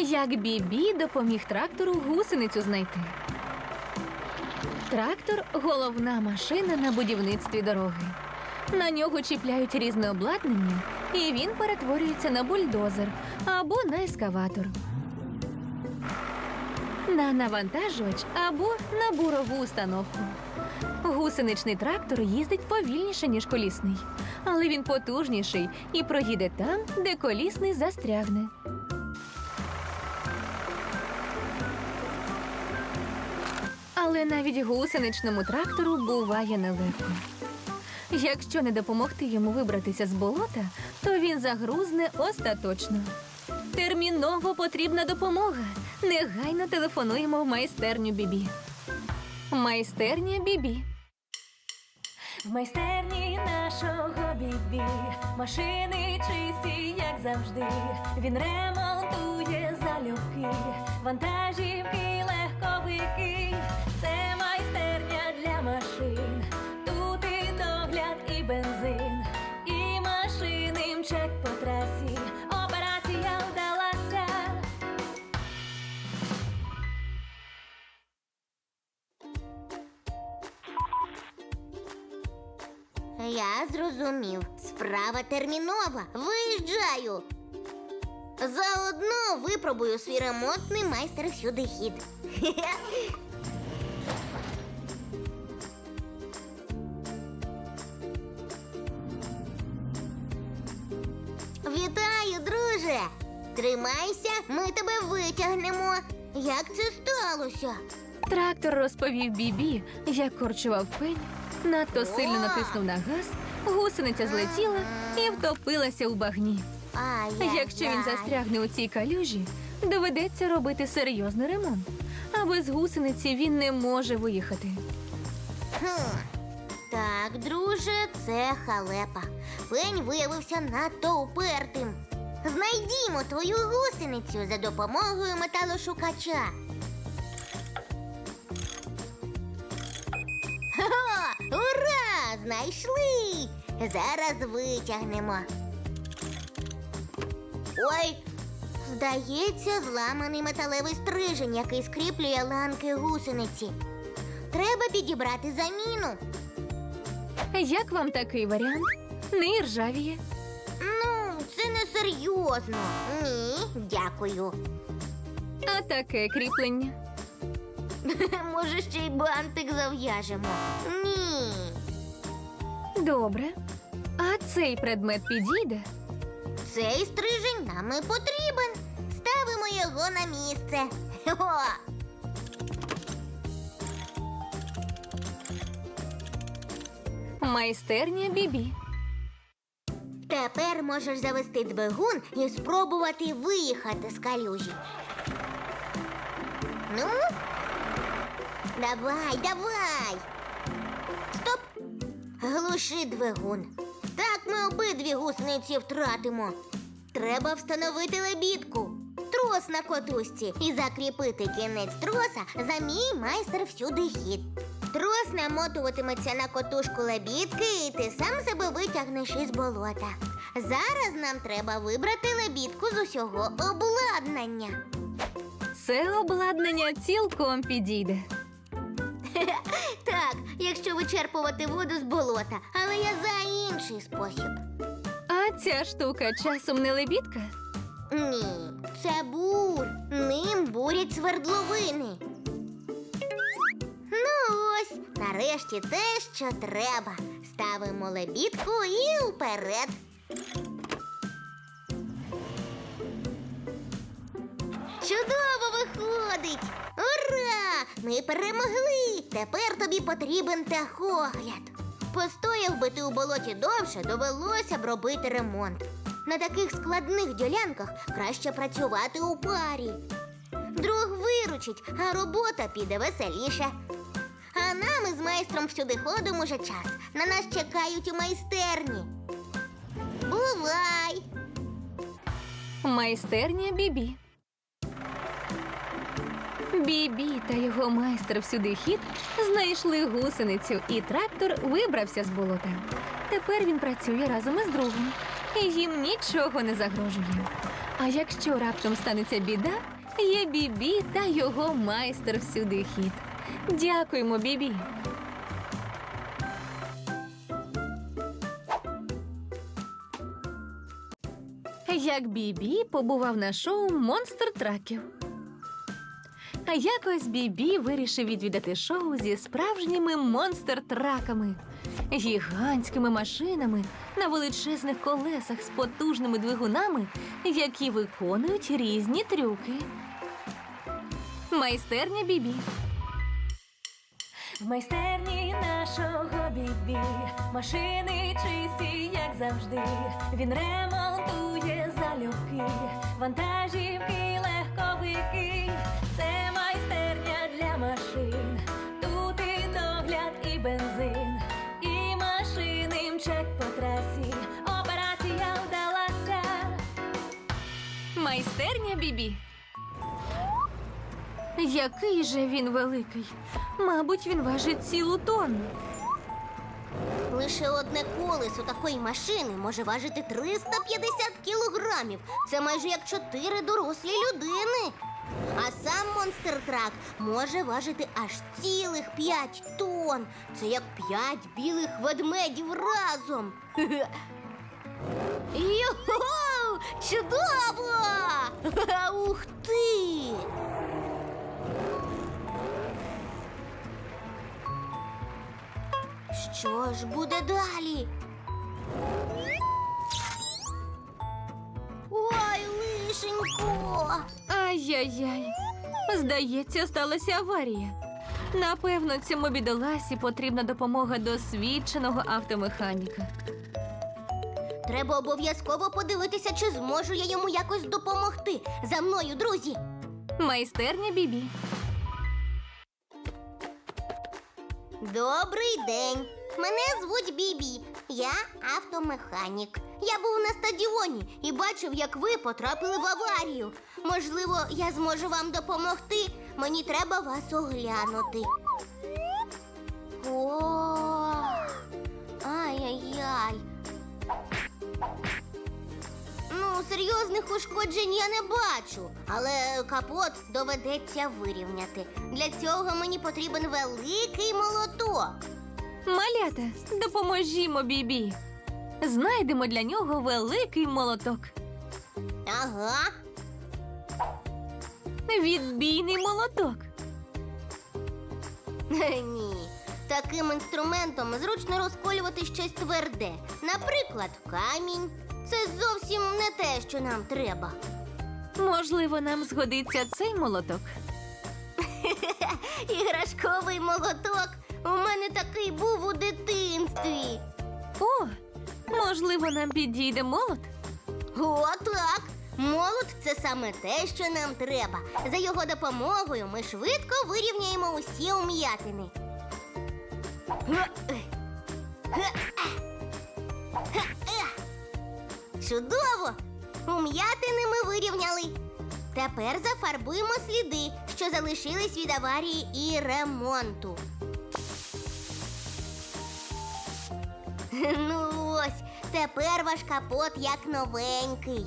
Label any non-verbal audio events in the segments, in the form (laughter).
Як Бібі допоміг трактору гусеницю знайти. Трактор головна машина на будівництві дороги. На нього чіпляють різне обладнання, і він перетворюється на бульдозер або на ескаватор. На навантажувач або на бурову установку. Гусеничний трактор їздить повільніше, ніж колісний, але він потужніший і проїде там, де колісний застрягне. Але навіть гусеничному трактору буває нелегко. Якщо не допомогти йому вибратися з болота, то він загрузне остаточно. Терміново потрібна допомога. Негайно телефонуємо в майстерню Бібі. Майстерня Бібі. В майстерні нашого бібі машини чисті, як завжди. Він ремонтує залюбки, вантажівки, легковики. Машин. Тут і догляд, і бензин, і машини мчать по трасі. Операція вдалася. Я зрозумів. Справа термінова. Виїжджаю. Заодно випробую свій ремонтний майстер всюди хід. (laughs) Тримайся, ми тебе витягнемо. Як це сталося? Трактор розповів Бібі, як корчував пень, надто сильно натиснув на газ, гусениця злетіла і втопилася у багні. Ай-яй-яй. Якщо він застрягне у цій калюжі, доведеться робити серйозний ремонт. А без гусениці він не може виїхати. Хм. Так, друже, це халепа. Пень виявився надто упертим. Знайдімо твою гусеницю за допомогою металошукача. Ура! Знайшли! Зараз витягнемо. Ой, здається, зламаний металевий стрижень, який скріплює ланки гусениці. Треба підібрати заміну. Як вам такий варіант? Не не серйозно. Ні, дякую. А таке кріплення. (laughs) Може, ще й бантик зав'яжемо. Ні. Добре. А цей предмет підійде? Цей стрижень нам і потрібен. Ставимо його на місце. Хо! Майстерня Бібі. Тепер можеш завести двигун і спробувати виїхати з калюжі. Ну, давай, давай. Стоп! Глуши двигун. Так ми обидві гусениці втратимо. Треба встановити лебідку. Трос на котушці і закріпити кінець троса за мій майстер всюди хід. Трос намотуватиметься на котушку лебідки, і ти сам себе витягнеш із болота. Зараз нам треба вибрати лебідку з усього обладнання. Це обладнання цілком підійде. (laughs) Так, якщо вичерпувати воду з болота, але я за інший спосіб. А ця штука часом не лебідка? Ні, це бур. Ним бурять свердловини. Ну ось, нарешті те, що треба. Ставимо лебідку і вперед. Чудово виходить! Ура! Ми перемогли! Тепер тобі потрібен техогляд. Постояв би ти у болоті довше, довелося б робити ремонт. На таких складних ділянках краще працювати у парі. Друг виручить, а робота піде веселіше. А нам із майстром всюди ходом уже час. На нас чекають у майстерні. Бувай! Майстерня Бібі. Бібі та його майстер всюди хід знайшли гусеницю, і трактор вибрався з болота. Тепер він працює разом із другом, і їм нічого не загрожує. А якщо раптом станеться біда, є Бібі та його майстер всюди хід. Дякуємо, Бібі. Як Бібі побував на шоу Монстр траків. А якось Бібі вирішив відвідати шоу зі справжніми монстр-траками, гігантськими машинами на величезних колесах з потужними двигунами, які виконують різні трюки. Майстерня Бібі. В майстерні нашого бібі машини чисті, як завжди. Він ремонтує залюбки, вантажівки, легковики. Це майстерня для машин. Тут і догляд, і бензин, і машини мчать по трасі. Операція вдалася. Майстерня бібі. Який же він великий? Мабуть, він важить цілу тонну. Лише одне колесо такої машини може важити 350 кілограмів. Це майже як чотири дорослі людини. А сам монстр трак може важити аж цілих 5 тонн. Це як 5 білих ведмедів разом. (laughs) Його! Чудово! (laughs) Ух Що ж буде далі? Ой, лишенько. Ай-яй-яй. Здається, сталася аварія. Напевно, цьому бідоласі потрібна допомога досвідченого автомеханіка. Треба обов'язково подивитися, чи зможу я йому якось допомогти. За мною, друзі. Майстерня Бібі. Добрий день. Мене звуть Бібі. Я автомеханік. Я був на стадіоні і бачив, як ви потрапили в аварію. Можливо, я зможу вам допомогти. Мені треба вас оглянути. О, ай-яй-яй. Ну, серйозних ушкоджень я не бачу, але капот доведеться вирівняти. Для цього мені потрібен великий молоток. Малята, допоможімо Бібі. Знайдемо для нього великий молоток. Ага. Відбійний молоток. Ні. Таким інструментом зручно розколювати щось тверде. Наприклад, камінь. Це зовсім не те, що нам треба. Можливо, нам згодиться цей молоток. (laughs) Іграшковий молоток. У мене такий був у дитинстві. О, можливо, нам підійде молот. О, так. Молот це саме те, що нам треба. За його допомогою ми швидко вирівняємо усі ум'ятини. Чудово! Ум'ятини ми вирівняли. Тепер зафарбуємо сліди, що залишились від аварії і ремонту. (laughs) Ну ось, тепер ваш капот як новенький.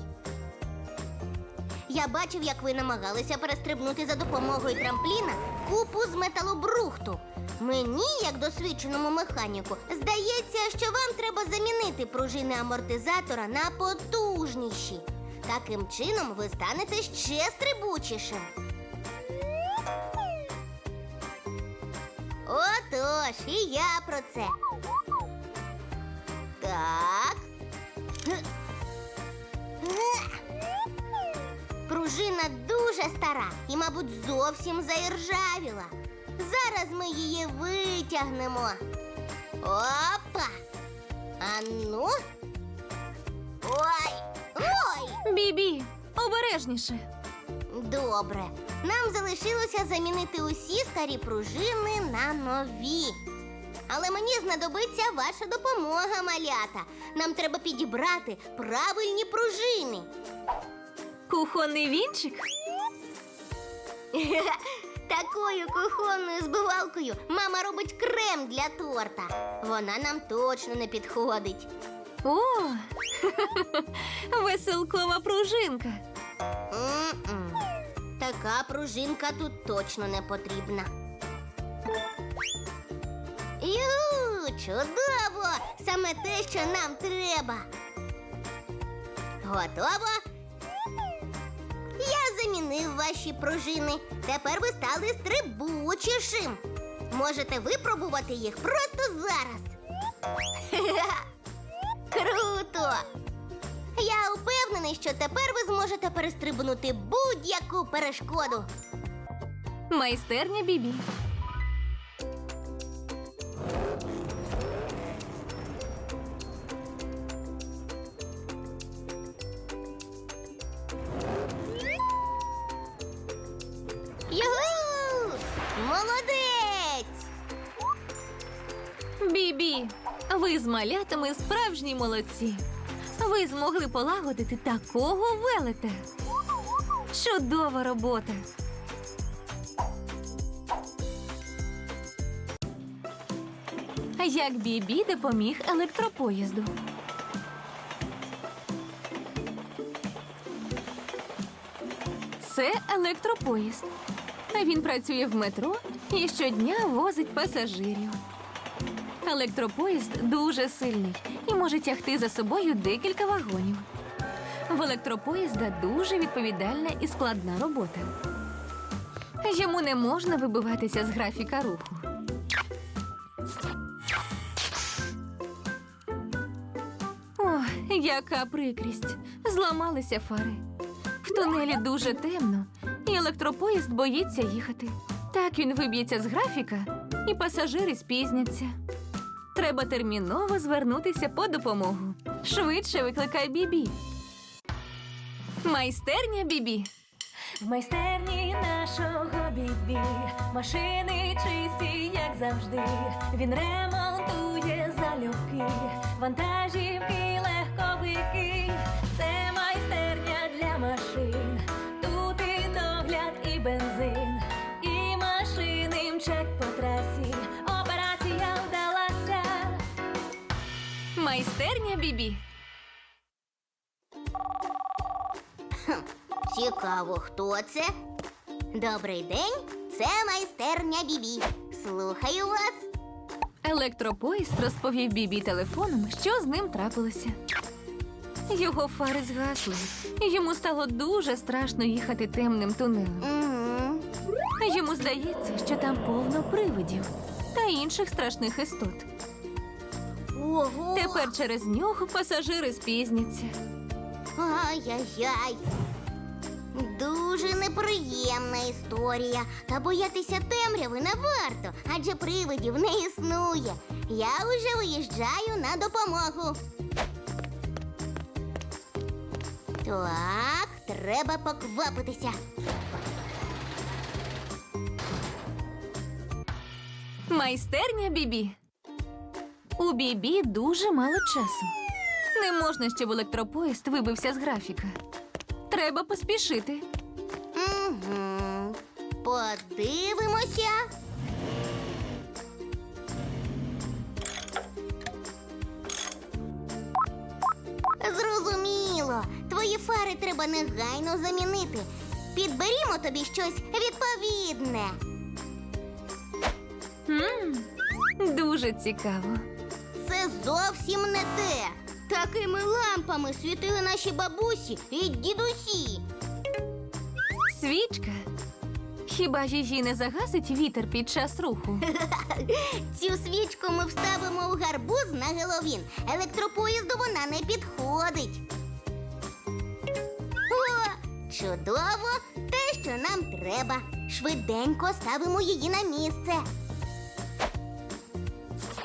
Я бачив, як ви намагалися перестрибнути за допомогою трампліна купу з металобрухту. Мені, як досвідченому механіку, здається, що вам треба замінити пружини амортизатора на потужніші. Таким чином ви станете ще стрибучішим. Отож, і я про це. Так. Пружина дуже стара і, мабуть, зовсім заіржавіла. Зараз ми її витягнемо. Опа! А ну. Ой! Ой! Бібі, обережніше. Добре. Нам залишилося замінити усі старі пружини на нові. Але мені знадобиться ваша допомога, малята. Нам треба підібрати правильні пружини. Кухонний вінчик. (laughs) Такою кухонною збивалкою мама робить крем для торта. Вона нам точно не підходить. О, (laughs) веселкова пружинка. М-м. Така пружинка тут точно не потрібна. Ю, чудово! Саме те, що нам треба. Готово? Я замінив ваші пружини. Тепер ви стали стрибучішим. Можете випробувати їх просто зараз. (laughs) Круто! Я упевнений, що тепер ви зможете перестрибнути будь-яку перешкоду. Майстерня Бібі. Молодець! Бібі, ви з малятами справжні молодці. Ви змогли полагодити такого велета. Чудова робота. Як Бібі допоміг електропоїзду. Це електропоїзд. Він працює в метро і щодня возить пасажирів. Електропоїзд дуже сильний і може тягти за собою декілька вагонів. В електропоїзда дуже відповідальна і складна робота. Йому не можна вибиватися з графіка руху. О, яка прикрість! Зламалися фари. В тунелі дуже темно, і електропоїзд боїться їхати. Так він виб'ється з графіка, і пасажири спізняться. Треба терміново звернутися по допомогу. Швидше викликай Бібі. Майстерня Бібі. В майстерні нашого бібі машини чисті, як завжди. Він ремонтує залюбки, вантажівки, легковики. Бібі. Цікаво, хто це? Добрий день, це майстерня Бібі. Слухаю вас. Електропоїзд розповів Бібі телефоном, що з ним трапилося. Його фари згасли, йому стало дуже страшно їхати темним тунелем. Угу. Йому здається, що там повно привидів та інших страшних істот. Ого. Тепер через нього пасажири спізняться. Ай-яй-яй. Дуже неприємна історія. Та боятися темряви не варто, адже привидів не існує. Я уже виїжджаю на допомогу. Так, треба поквапитися. Майстерня Бібі. У Бібі дуже мало часу. Не можна, щоб електропоїзд вибився з графіка. Треба поспішити. Угу. Подивимося. Зрозуміло. Твої фари треба негайно замінити. Підберімо тобі щось відповідне. м дуже цікаво. Це зовсім не те. Такими лампами світили наші бабусі і дідусі. Свічка. Хіба її не загасить вітер під час руху? (laughs) Цю свічку ми вставимо у гарбуз на Геловін. Електропоїзду вона не підходить. О, чудово! Те, що нам треба. Швиденько ставимо її на місце.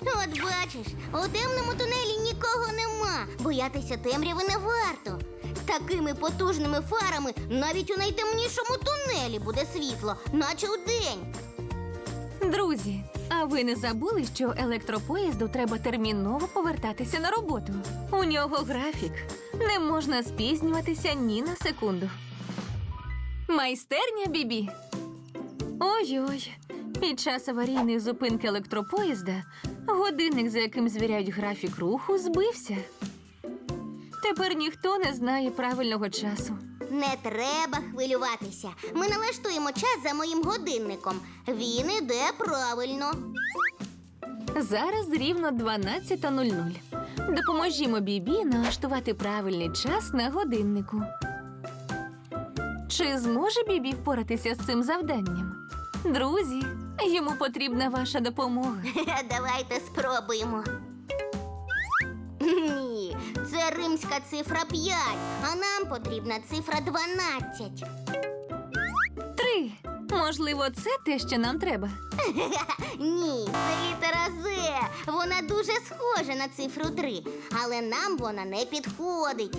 От бачиш, у темному тунелі нікого нема. Боятися темряви не варто. З такими потужними фарами навіть у найтемнішому тунелі буде світло, наче удень. Друзі, а ви не забули, що електропоїзду треба терміново повертатися на роботу? У нього графік. Не можна спізнюватися ні на секунду. Майстерня Бібі. Ой-ой. Під час аварійної зупинки електропоїзда годинник, за яким звіряють графік руху, збився. Тепер ніхто не знає правильного часу. Не треба хвилюватися. Ми налаштуємо час за моїм годинником. Він іде правильно. Зараз рівно 12.00. Допоможімо Бібі налаштувати правильний час на годиннику. Чи зможе Бібі впоратися з цим завданням? Друзі, йому потрібна ваша допомога. (laughs) Давайте спробуємо. Ні, це римська цифра 5, а нам потрібна цифра 12. Три. Можливо, це те, що нам треба. (laughs) Ні, це літера З. Вона дуже схожа на цифру 3, але нам вона не підходить.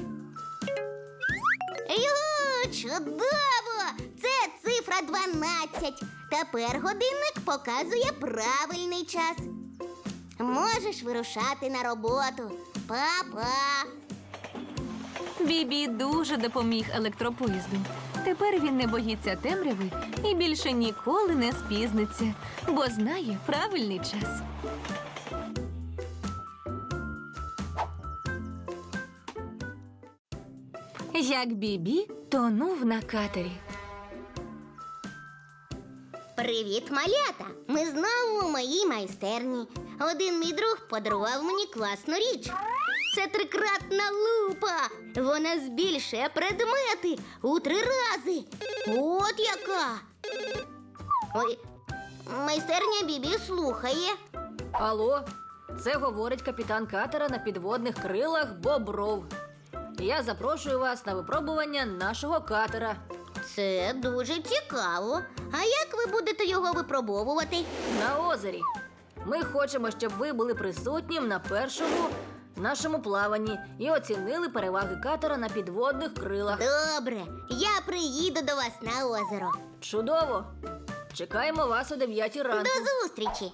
Йо, чудово! Цифра 12. Тепер годинник показує правильний час. Можеш вирушати на роботу. Па-па. Бібі дуже допоміг електропоїзду. Тепер він не боїться темряви і більше ніколи не спізниться, бо знає правильний час. Як Бібі тонув на катері. Привіт, малята! Ми знову у моїй майстерні. Один мій друг подарував мені класну річ. Це трикратна лупа. Вона збільшує предмети у три рази. От яка. Ой, майстерня Бібі слухає. Алло, це говорить капітан катера на підводних крилах Бобров. Я запрошую вас на випробування нашого катера. Це дуже цікаво. А як ви будете його випробовувати? На озері. Ми хочемо, щоб ви були присутні на першому нашому плаванні і оцінили переваги катера на підводних крилах. Добре, я приїду до вас на озеро. Чудово! Чекаємо вас о 9 ранку. До зустрічі!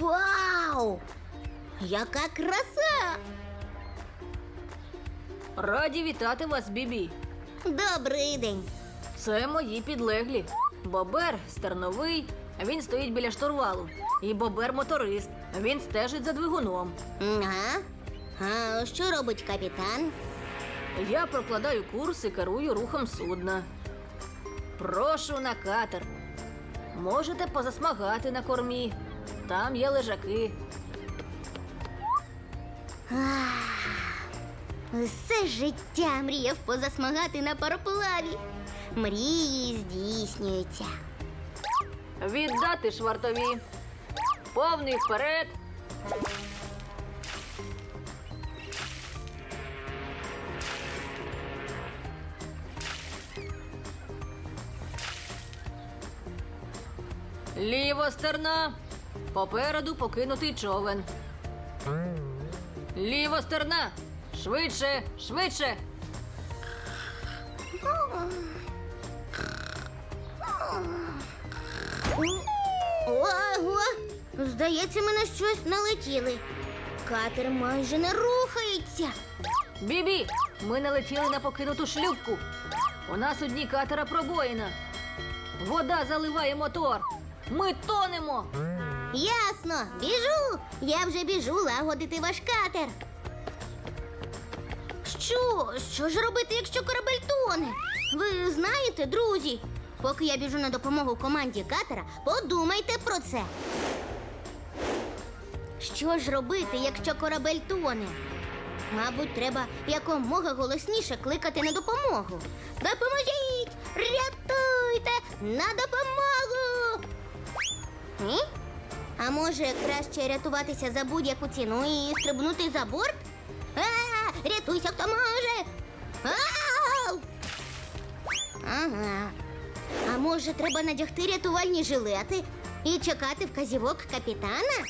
Вау! Яка краса! Раді вітати вас, Бібі. Добрий день! Це мої підлеглі. Бобер стерновий, він стоїть біля штурвалу. І бобер моторист. Він стежить за двигуном. Ага. А що робить капітан? Я прокладаю курс і керую рухом судна. Прошу на катер. Можете позасмагати на кормі. Там є лежаки. Все життя мріяв позасмагати на пароплаві. Мрії здійснюються. Віддати швартові. Повний вперед. Ліво стерна. Попереду покинутий човен. Ліво стерна. Швидше, швидше. Ого! Здається, ми на щось налетіли. Катер майже не рухається. Бібі, ми налетіли на покинуту шлюпку. У нас у дні катера пробоїна. Вода заливає мотор. Ми тонемо. Ясно, біжу. Я вже біжу лагодити ваш катер. Що? Що ж робити, якщо корабель тоне? Ви знаєте, друзі, поки я біжу на допомогу команді катера, подумайте про це. Що ж робити, якщо корабель тоне? Мабуть, треба якомога голосніше кликати на допомогу. Допоможіть! Рятуйте! На допомогу! Ні? А може краще рятуватися за будь-яку ціну і стрибнути за борт? А, рятуйся, хто може! Ау! Ага. А може, треба надягти рятувальні жилети і чекати вказівок капітана?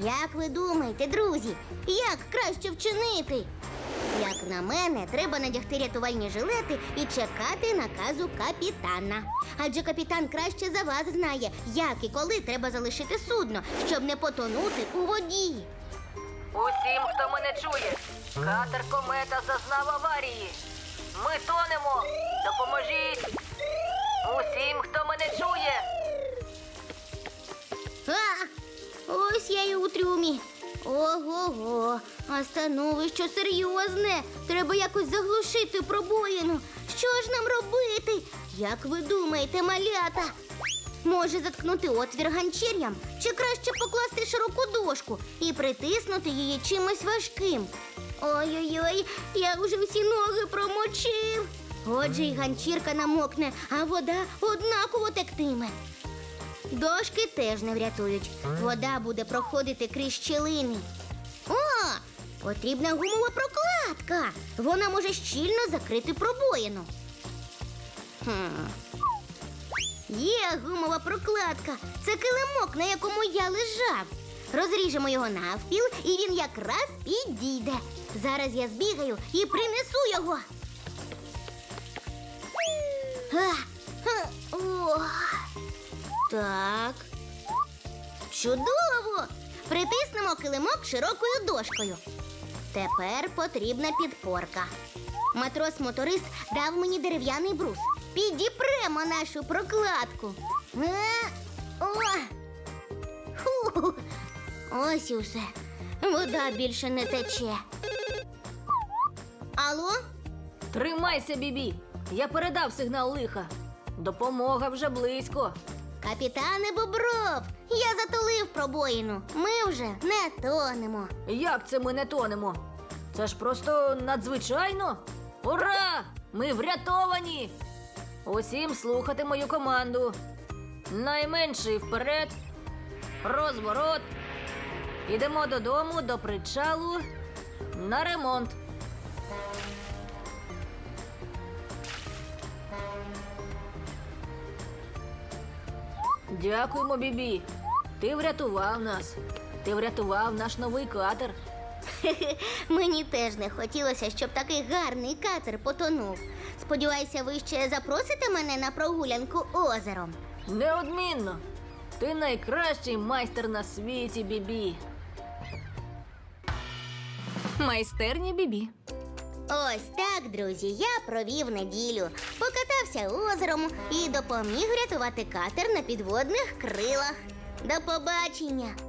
Як ви думаєте, друзі, як краще вчинити? Як на мене, треба надягти рятувальні жилети і чекати наказу капітана. Адже капітан краще за вас знає, як і коли треба залишити судно, щоб не потонути у воді. Усім, хто мене чує, катер комета зазнав аварії. Ми тонемо. Допоможіть. Усім, хто мене чує. А, ось я і у трюмі. Ого-го, а становище серйозне. Треба якось заглушити пробоїну. Що ж нам робити? Як ви думаєте, малята? Може заткнути отвір ганчір'ям чи краще покласти широку дошку і притиснути її чимось важким. Ой-ой-ой, я вже всі ноги промочив. Отже, і ганчірка намокне, а вода однаково тектиме. Дошки теж не врятують. Вода буде проходити крізь щілини. О, потрібна гумова прокладка. Вона може щільно закрити пробоїну. Хм. Є гумова прокладка. Це килимок, на якому я лежав. Розріжемо його навпіл, і він якраз підійде. Зараз я збігаю і принесу його. А, а, о. Так. Чудово! Притиснемо килимок широкою дошкою. Тепер потрібна підпорка. Матрос-моторист дав мені дерев'яний брус. Підіпремо нашу прокладку. Е, О! Фу. Ось і все. Вода більше не тече. Алло? Тримайся, бібі. Я передав сигнал лиха. Допомога вже близько. Капітане Бобров, я затулив пробоїну. Ми вже не тонемо. Як це ми не тонемо? Це ж просто надзвичайно. Ура! Ми врятовані! Усім слухати мою команду. Найменший вперед. Розворот. Ідемо додому до причалу на ремонт. Дякуємо, Бібі. Ти врятував нас. Ти врятував наш новий катер. (laughs) Мені теж не хотілося, щоб такий гарний катер потонув. Сподіваюся, ви ще запросите мене на прогулянку озером. Неодмінно. Ти найкращий майстер на світі, Бібі. Майстерня Бібі. Ось так, друзі, я провів неділю, покатався озером і допоміг рятувати катер на підводних крилах. До побачення!